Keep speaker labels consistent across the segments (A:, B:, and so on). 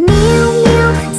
A: 喵喵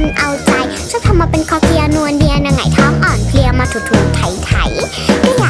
A: นเอาใจชอบทำมาเป็นคอเคียนวลเดียนางไงท้องอ่อนเพลียมาถูๆไถไถก็อยาก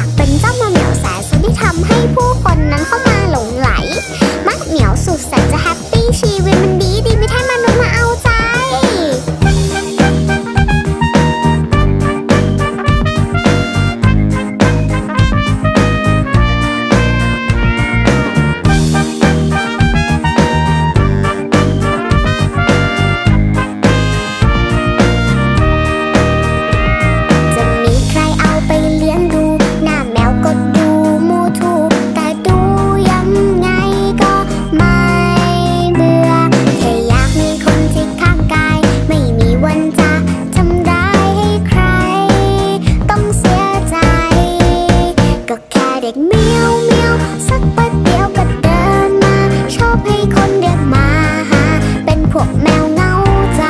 A: ยวเมวสักปัดเดียวก็เดินมา ชอบให้คนเรีกมาหา เป็นพวกแมวเงาใจ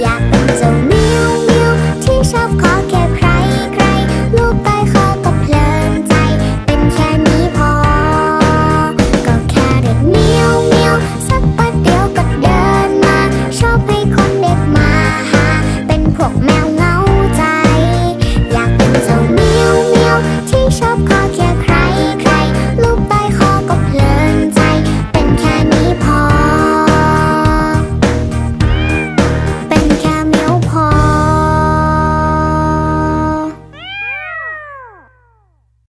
A: อยากเป็นเจ้าเมวเมวที่ชอบขอแค่ใครใครลูกใต้คอก็เพลินใจ เป็นแค่นี้พอ ก็แค่เรีกเมวเมวสักปัดเดียวก็เดินมา ชอบให้คนเรีกมาหา เป็นพวกแมว